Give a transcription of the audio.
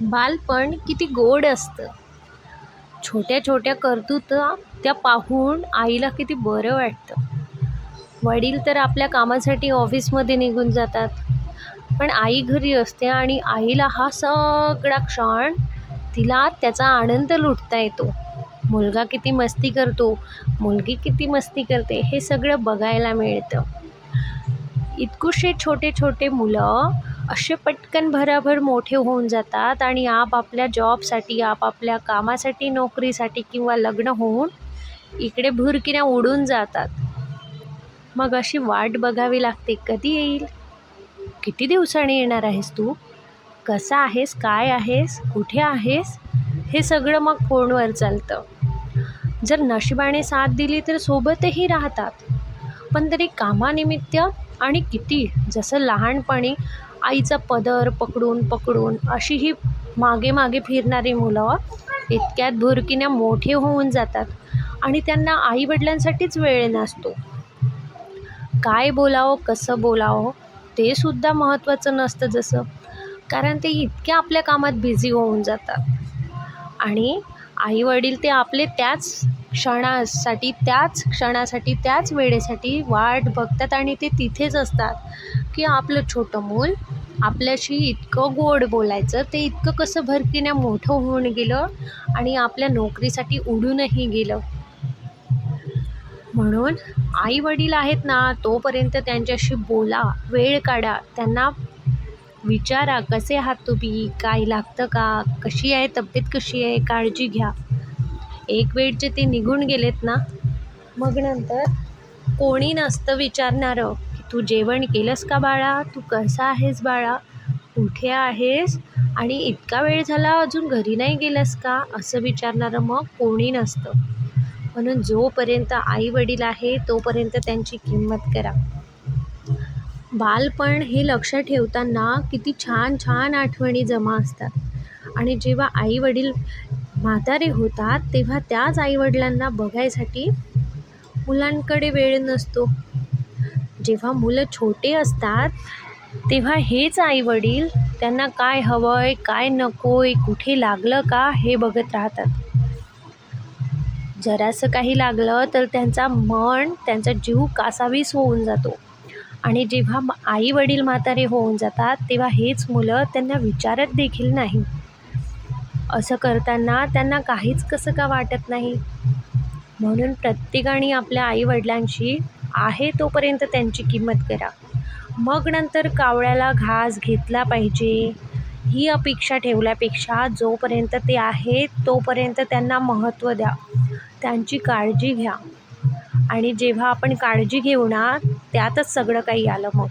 बालपण किती गोड असतं. छोट्या छोट्या कर्तृत्वा त्या पाहून आईला किती बरं वाटतं. वडील तर आपल्या कामासाठी ऑफिसमध्ये निघून जातात. पण आई घरी असते आणि आईला हा सगळा क्षण तिला त्याचा आनंद लुटता येतो. मुलगा किती मस्ती करतो मुलगी किती मस्ती करते हे सगळं बघायला मिळतं. इतकुशे छोटे छोटे मुलं असे पटकन भराभर मोठे होऊन जातात आणि आपापल्या जॉबसाठी आपापल्या कामासाठी नोकरीसाठी किंवा लग्न होऊन इकडे भुरकिन्या उडून जातात. मग अशी वाट बघावी लागते कधी येईल? किती दिवसांनी येणार आहेस तू? कसा आहेस? काय आहेस? कुठे आहेस? हे सगळं मग फोनवर चालतं. जर नशिबाने साथ दिली तर सोबतही राहतात. पण तरी कामानिमित्त आणि किती? जसं लहानपणी आईचा पदर पकडून पकडून अशी ही मागे मागे फिरणारी मुलं इतक्यात भुरकिण्या मोठे होऊन जातात आणि त्यांना आईवडिलांसाठीच वेळ नसतो. काय बोलावं कसं बोलावं ते सुद्धा महत्त्वाचं नसतं जसं कारण ते इतक्या आपल्या कामात बिझी होऊन जातात. आणि आईवडील ते आपले त्याच क्षणासाठी त्याच क्षणासाठी त्याच वेळेसाठी वाट बघतात आणि ते तिथेच असतात. की आपलं छोटं मूल आपल्याशी इतकं गोड बोलायचं ते इतकं कसं भरकीनं मोठं होऊन गेलं आणि आपल्या नोकरीसाठी उडूनही गेलं. म्हणून आई वडील आहेत ना तोपर्यंत त्यांच्याशी बोला वेळ काढा त्यांना विचारा कसे आहात तुम्ही? काय लागतं का? कशी आहे? तब्येत कशी आहे? काळजी घ्या. एक वेळचे ते निघून गेलेत ना? मग नंतर कोणी नसतं विचारणारं की तू जेवण केलंस का बाळा? तू कसा आहेस बाळा? कुठे आहेस? आणि इतका वेळ झाला अजून घरी नाही गेलंस का? असं विचारणारं मग कोणी नसतं. म्हणून जोपर्यंत आई वडील आहे तोपर्यंत त्यांची किंमत करा. बालपण हे लक्ष ठेवताना किती छान छान आठवणी जमा असतात. आणि जेव्हा आई वडील म्हातारे होतात तेव्हा त्याच आईवडिलांना बघायसाठी मुलांकडे वेळ नसतो. जेव्हा मुलं छोटे असतात तेव्हा हेच आईवडील त्यांना काय हवं आहे काय नको आहे कुठे लागलं का हे बघत राहतात. जरासं काही लागलं तर त्यांचा मन त्यांचा जीव कासावीस होऊन जातो. आणि जेव्हा आई वडील म्हातारे होऊन जातात तेव्हा हेच मुलं त्यांना विचारत देखील नाही. असं करताना त्यांना काहीच कसं का वाटत नाही? म्हणून प्रत्येकाने आपल्या आईवडिलांशी आहे तोपर्यंत त्यांची किंमत करा. मग नंतर कावळ्याला घास घेतला पाहिजे. ही अपेक्षा ठेवल्यापेक्षा जोपर्यंत ते आहेत तोपर्यंत त्यांना महत्त्व द्या. त्यांची काळजी घ्या. आणि जेव्हा आपण काळजी घेऊ ना त्यातच सगळं काही आलं मग.